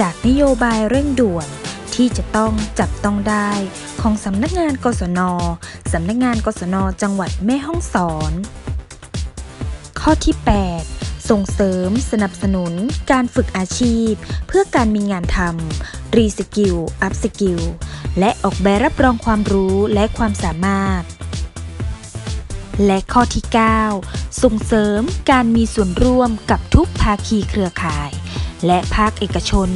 จากนโยบายเร่งด่วนที่จะต้องจับต้องได้ของสำนักงานกศน สำนักงานกศน จังหวัดแม่ฮ่องสอน ข้อที่ 8 ส่งเสริมสนับสนุนการฝึกอาชีพ เพื่อการมีงานทำรีสกิล อัพสกิล และออกใบรับรองความรู้และความสามารถ และข้อที่ 9 ส่งเสริมการมีส่วนร่วมกับทุกภาคีเครือข่าย และภาคเอกชน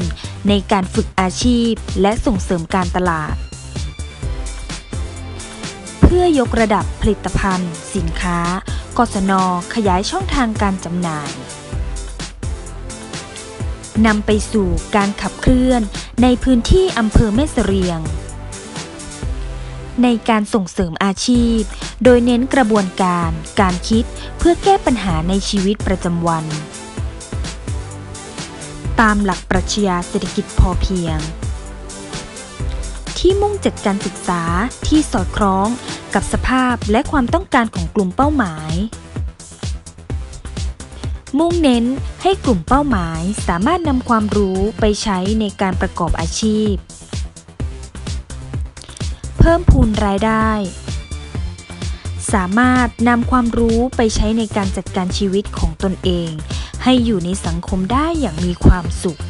ในการฝึกอาชีพและส่งเสริมการตลาด เพื่อยกระดับผลิตภัณฑ์ สินค้ากศนขยายช่องทางการจำหน่ายนำไปสู่การขับเคลื่อนในพื้นที่อำเภอแม่เสรียง ในการส่งเสริมอาชีพ โดยเน้นกระบวนการ การคิดเพื่อแก้ปัญหาในชีวิตประจำวัน ตามหลักปรัชญาเศรษฐกิจพอเพียง ที่มุ่งจัดการศึกษาที่สอดคล้องกับสภาพและความต้องการของกลุ่มเป้าหมาย มุ่งเน้นให้กลุ่มเป้าหมายสามารถนำความรู้ไปใช้ในการประกอบอาชีพ เพิ่มพูนรายได้ สามารถนำความรู้ไปใช้ในการจัดการชีวิตของตนเอง ให้อยู่ในสังคมได้อย่างมีความสุข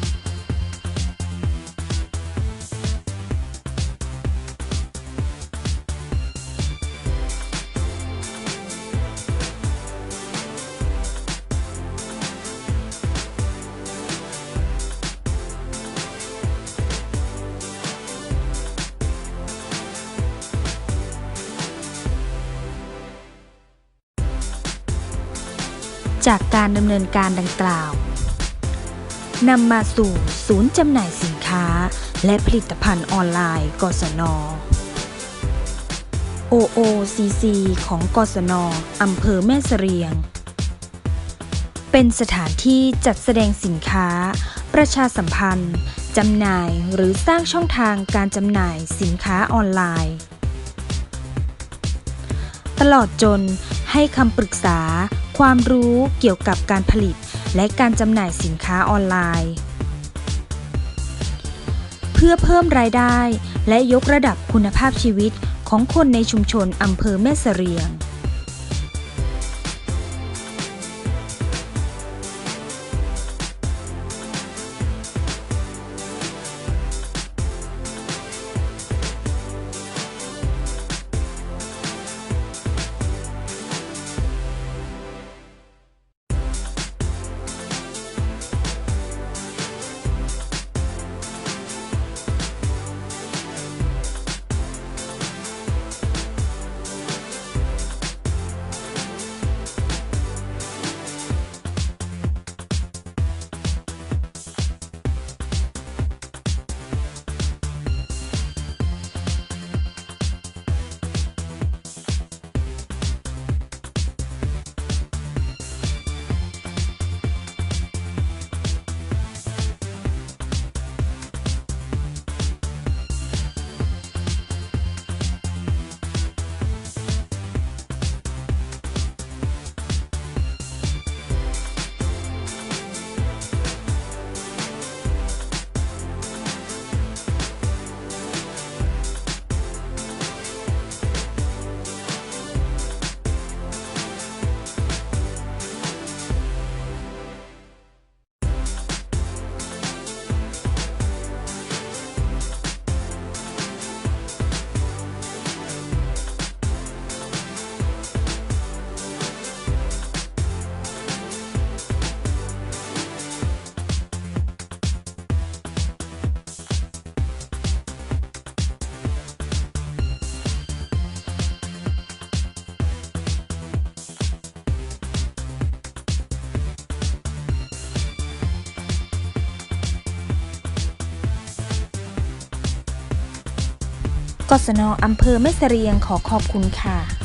จากการดำเนินการดังกล่าวนำมาสู่ศูนย์จำหน่ายสินค้า และผลิตภัณฑ์ออนไลน์ กศน OOCC ของกศนอำเภอแม่เสรียง เป็นสถานที่จัดแสดงสินค้า ประชาสัมพันธ์จำหน่ายหรือสร้างช่องทางการจำหน่ายสินค้าออนไลน์ ตลอดจนให้คำปรึกษา ความรู้เกี่ยวกับการผลิต และการจำหน่ายสินค้าออนไลน์ เพื่อเพิ่มรายได้ และยกระดับคุณภาพชีวิตของคนในชุมชนอำเภอแม่เสรียง กศนอำเภอแม่เสรียงขอขอบคุณค่ะ